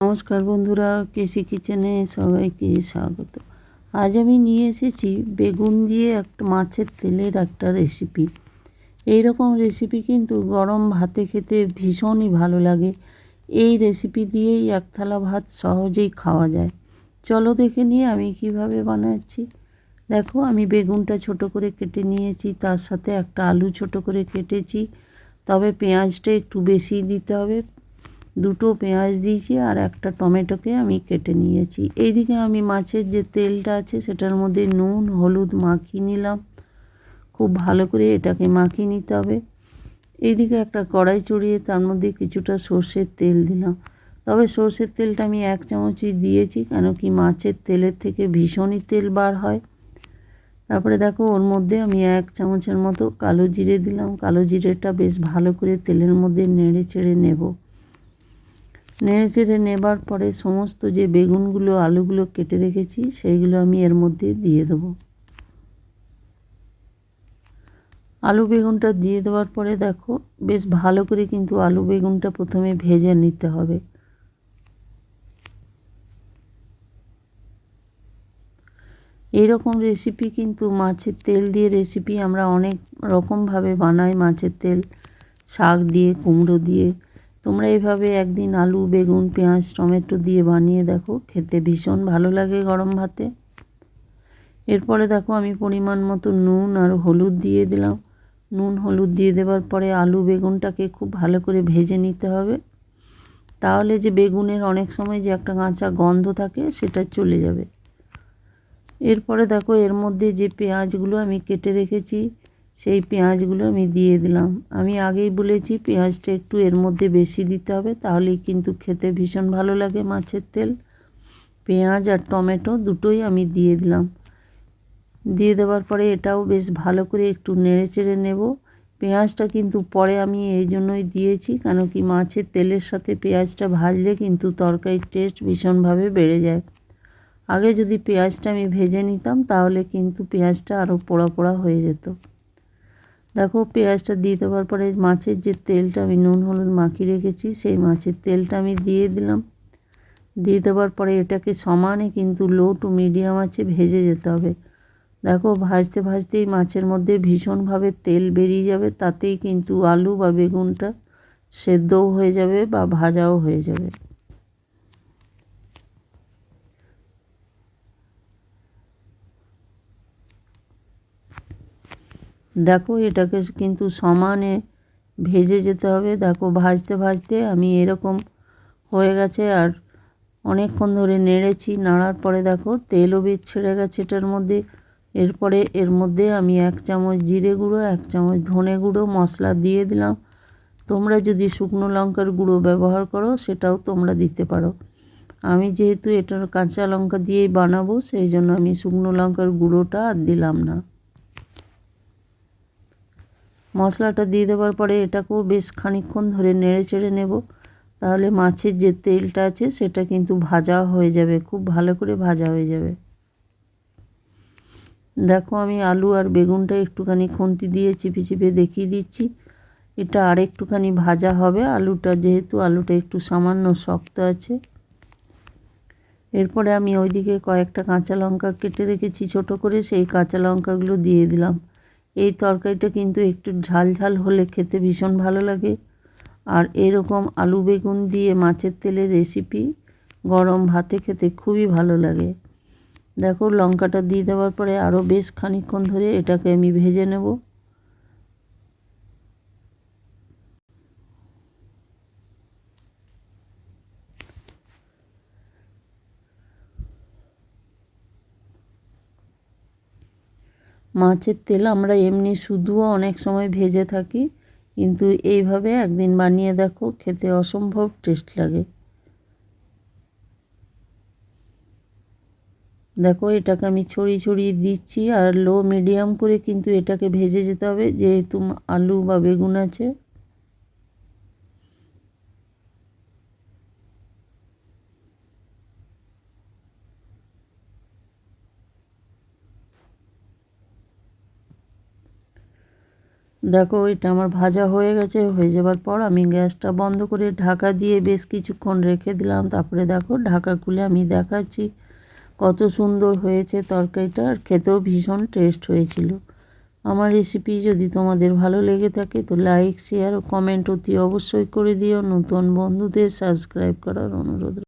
নমস্কার বন্ধুরা, কেসি কিচেনে সবাইকে স্বাগত। আজ আমি নিয়ে এসেছি বেগুন দিয়ে একটা মাছের তেলের একটা রেসিপি এই রকম রেসিপি কিন্তু গরম ভাতে খেতে ভীষণই ভালো লাগে। এই রেসিপি দিয়েই এক থালা ভাত সহজেই খাওয়া যায়। চলো দেখে নিয়ে আমি কীভাবে বানাচ্ছি। দেখো, আমি বেগুনটা ছোট করে কেটে নিয়েছি, তার সাথে একটা আলু ছোট করে কেটেছি। তবে পেঁয়াজটা একটু বেশি দিতে হবে। দুটো পেঁয়াজ দিয়েছি আর একটা টমেটোকে আমি কেটে নিয়েছি। এইদিকে আমি মাছের যে তেলটা আছে সেটার মধ্যে নুন, হলুদ মাখিয়ে নিলাম। খুব ভালো করে এটাকে মাখিয়ে নিতে হবে। এইদিকে একটা কড়াই চড়িয়ে তার মধ্যে কিছুটা সর্ষের তেল দিলাম। তবে সর্ষের তেলটা আমি এক চামচই দিয়েছি, কেন কি মাছের তেলের থেকে ভীষণই তেল বার হয়। তারপরে দেখো, ওর মধ্যে আমি এক চামচের মতো কালো জিরে দিলাম। কালো জিরেটা বেশ ভালো করে তেলের মধ্যে নেড়ে চেড়ে নেব। নেড়ে চেড়ে নেবার পরে সমস্ত যে বেগুনগুলো, আলুগুলো কেটে রেখেছি, সেইগুলো আমি এর মধ্যে দিয়ে দেবো। আলু বেগুনটা দিয়ে দেওয়ার পরে দেখো, বেশ ভালো করে কিন্তু আলু বেগুনটা প্রথমে ভেজে নিতে হবে। এইরকম রেসিপি কিন্তু মাছের তেল দিয়ে রেসিপি আমরা অনেক রকমভাবে বানাই, মাছের তেল, শাক দিয়ে, কুমড়ো দিয়ে। তোমরা এইভাবে একদিন আলু, বেগুন, পেঁয়াজ, টমেটো দিয়ে বানিয়ে দেখো। খেতে ভীষণ ভালো লাগে গরম ভাতে। এরপরে দেখো আমি পরিমাণ মতো নুন আর হলুদ দিয়ে দিলাম। নুন, হলুদ দিয়ে দেওয়ার পরে আলু, বেগুনটাকে খুব ভালো করে ভেজে নিতে হবে। তাহলে যে বেগুনের অনেক সময় যে একটা কাঁচা গন্ধ থাকে, সেটা চলে যাবে। এরপরে দেখো এর মধ্যে যে পেঁয়াজগুলো আমি কেটে রেখেছি সেই পেঁয়াজগুলো আমি দিয়ে দিলাম। আমি আগেই বলেছি পেঁয়াজটা একটু এর মধ্যে বেশি দিতে হবে, তাহলেই কিন্তু খেতে ভীষণ ভালো লাগে মাছের তেল। পেঁয়াজ আর টমেটো দুটোই আমি দিয়ে দিলাম। দিয়ে দেওয়ার পরে এটাও বেশ ভালো করে একটু নেড়ে চেড়ে নেব। পেঁয়াজটা কিন্তু পরে আমি এই জন্যই দিয়েছি, কেন কি মাছের তেলের সাথে পেঁয়াজটা ভাজলে কিন্তু তরকারির টেস্ট ভীষণভাবে বেড়ে যায়। আগে যদি পেঁয়াজটা আমি ভেজে নিতাম, তাহলে কিন্তু পেঁয়াজটা আরও পোড়া পোড়া হয়ে যেত। দেখো পেঁয়াজটা দিয়ে দেওয়ার পরে মাছের যে তেলটা আমি নুন, হলুদ মাখিয়ে রেখেছি, সেই মাছের তেলটা আমি দিয়ে দিলাম। দিয়ে দেওয়ার পরে এটাকে সমানে কিন্তু লো টু মিডিয়াম আছে ভেজে যেতে হবে। দেখো ভাজতে ভাজতেই মাছের মধ্যে ভীষণভাবে তেল বেরিয়ে যাবে, তাতেই কিন্তু আলু বা বেগুনটা সেদ্ধও হয়ে যাবে বা ভাজাও হয়ে যাবে। দেখো, এটাকে কিন্তু সমানে ভেজে যেতে হবে। দেখো, ভাজতে ভাজতে আমি এরকম হয়ে গেছে আর অনেকক্ষণ ধরে নেড়েছি। নাড়ার পরে দেখো, তেলও বেশ ছেড়ে গেছে এটার মধ্যে। এরপরে এর মধ্যে আমি এক চামচ জিরে গুঁড়ো, এক চামচ ধনে গুঁড়ো, মশলা দিয়ে দিলাম। তোমরা যদি শুকনো লঙ্কার গুঁড়ো ব্যবহার করো, সেটাও তোমরা দিতে পারো। আমি যেহেতু এটার কাঁচা লঙ্কা দিয়েই বানাবো, সেই জন্য আমি শুকনো লঙ্কার গুঁড়োটা আর দিলাম না। মশলাটা দিয়ে দেওয়ার পরে এটাকেও বেশ খানিক্ষণ ধরে নেড়ে চেড়ে নেব। তাহলে মাছের যে তেলটা আছে, সেটা কিন্তু ভাজা হয়ে যাবে, খুব ভালো করে ভাজা হয়ে যাবে। দেখো আমি আলু আর বেগুনটা একটুখানি খুন্তি দিয়ে চিপে চিপে দেখিয়ে দিচ্ছি। এটা আর একটুখানি ভাজা হবে। আলুটা যেহেতু, আলুটা একটু সামান্য শক্ত আছে। এরপরে আমি ওইদিকে কয়েকটা কাঁচা লঙ্কা কেটে রেখেছি ছোট করে, সেই কাঁচা লঙ্কাগুলো দিয়ে দিলাম। এই তরকারিটা কিন্তু একটু ঝাল ঝাল হলে খেতে ভীষণ ভালো লাগে। আর এরকম আলু বেগুন দিয়ে মাছের তেলের রেসিপি গরম ভাতে খেতে খুবই ভালো লাগে। দেখো, লঙ্কাটা দিয়ে দেওয়ার পরে আরও বেশ খানিক্ষণ ধরে এটাকে আমি ভেজে নেব। মাছের তেল আমরা এমনি শুধুও অনেক সময় ভেজে থাকি, কিন্তু এইভাবে একদিন বানিয়ে দেখো, খেতে অসম্ভব টেস্ট লাগে। দেখো, এটাকে আমি ছড়িয়ে ছড়িয়ে দিচ্ছি, আর লো মিডিয়াম করে কিন্তু এটাকে ভেজে যেতে হবে, যেহেতু আলু বা বেগুন আছে। দেখো, এটা আমার ভাজা হয়ে গেছে, হয়ে যাবার পর আমি গ্যাসটা বন্ধ করে ঢাকা দিয়ে বেশ কিছুক্ষণ রেখে দিলাম। তারপরে দেখো, ঢাকা খুলে আমি দেখাচ্ছি কত সুন্দর হয়েছে তরকারিটা আর খেতেও ভীষণ টেস্ট হয়েছিল। আমার রেসিপি যদি তোমাদের ভালো লেগে থাকে তো লাইক শেয়ার ও কমেন্ট অতি অবশ্যই করে দিও। নতুন বন্ধুদের সাবস্ক্রাইব করার অনুরোধ